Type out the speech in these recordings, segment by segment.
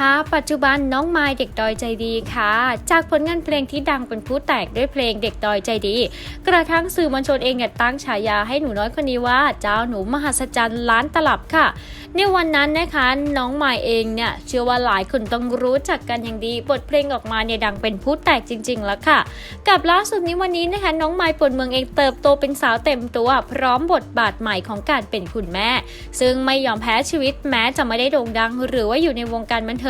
คะปัจจุบันน้องไม้เด็กดอยใจดีค่ะ จากผลงานเพลงที่ดังเป็นผู้แตกด้วยเพลงเด็กดอยใจดี กระทั่งสื่อมวลชนเองเนี่ยตั้งฉายาให้หนูน้อยคนนี้ว่า เจ้าหนูมหัศจรรย์ล้านตลับค่ะ ในวันนั้นนะคะน้องไม้เองเนี่ยเชื่อว่าหลายคนต้องรู้จักกันอย่างดี บทเพลงออกมาเนี่ยดังเป็นผู้แตกจริง ๆ แล้วค่ะ กับล่าสุดนี้วันนี้นะคะน้องไม้ปนเมืองเองเติบโตเป็นสาวเต็มตัว พร้อมบทบาทใหม่ของการเป็นคุณแม่ ซึ่งไม่ยอมแพ้ชีวิตแม้จะไม่ได้โด่งดัง หรือว่าอยู่ในวงการบันเทิง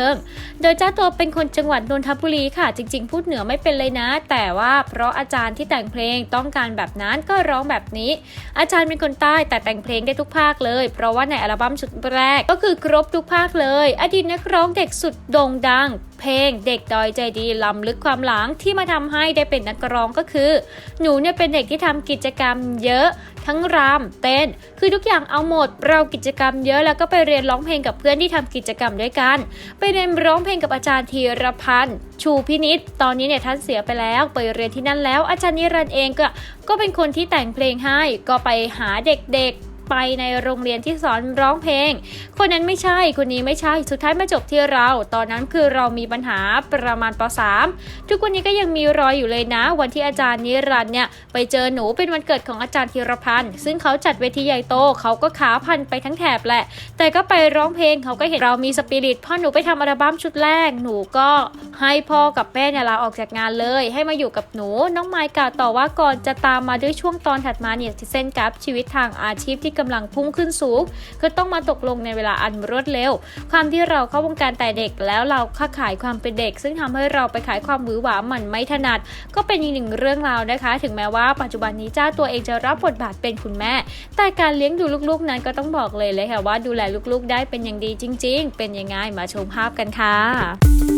โดยเจ้าตัวเป็นคนจังหวัดนนทบุรีค่ะ จริง ๆ พูดเหนือไม่เป็นเลยนะ แต่ว่าเพราะอาจารย์ที่แต่งเพลงต้องการแบบนั้นก็ร้องแบบนี้ อาจารย์เป็นคนใต้แต่แต่งเพลงได้ทุกภาคเลย เพราะว่าในอัลบั้มชุดแรกก็คือครบทุกภาคเลย อดีตนักร้องเด็กสุดโด่งดัง เพลง เด็กดอยใจดีล้ำลึกความหลังที่มาทำให้ได้เป็นนักร้องก็คือ หนูเนี่ยเป็นเด็กที่ทำกิจกรรมเยอะ ทั้งรำเต้น คือทุกอย่างเอาหมด เรากิจกรรมเยอะแล้วก็ไปเรียนร้องเพลงกับเพื่อนที่ทำกิจกรรมด้วยกัน ไปเรียนร้องเพลงกับอาจารย์ธีรพันธ์ชูพินิษตอนนี้เนี่ยท่านเสียไปแล้วไปเรียนที่นั่นแล้ว อาจารย์นิรันดร์เองก็ก็เป็นคนที่แต่งเพลงให้ก็ไปหาเด็กๆ ไปในโรงเรียนที่สอนร้องเพลง คนนั้นไม่ใช่คนนี้ไม่ใช่สุดท้ายมาจบที่เรา ตอนนั้นคือเรามีปัญหาประมาณป .3 ทุกวันนี้ก็ยังมีรอยอยู่เลยนะ วันที่อาจารย์นิรันเนี่ยไปเจอหนูเป็นวันเกิดของอาจารย์ธีรพันธ์ซึ่งเขาจัดเวทีใหญ่โตเขาก็ขาพันไปทั้งแถบแหละ แต่ก็ไปร้องเพลงเขาก็เห็นเรามีสปิริตพ่อหนูไปทำอัลบั้มชุดแรกหนูก็ให้พ่อกับแม่เนี่ยลาออกจากงานเลย ให้มาอยู่กับหนูน้องไมค์กล่าวต่อว่าก่อนจะตามมาด้วยช่วงตอนถัดมาเนี่ยเส้นกราฟชีวิตทางอาชีพที่กำลังพุ่งขึ้นสูงก็ต้องมาตกลงในเวลาอันรวดเร็ว ความที่เราเข้าวงการแต่เด็กแล้วเราค้าขายความเป็นเด็ก ซึ่งทำให้เราไปขายความหวือหวามันไม่ถนัด ก็เป็นอีกหนึ่งเรื่องราวนะคะ ถึงแม้ว่าปัจจุบันนี้เจ้าตัวเองจะรับบทบาทเป็นคุณแม่ แต่การเลี้ยงดูลูกๆ นั้นก็ต้องบอกเลยเลยค่ะว่าดูแลลูกๆ ได้เป็นอย่างดีจริง ๆ เป็นยังไงมาชมภาพกันค่ะ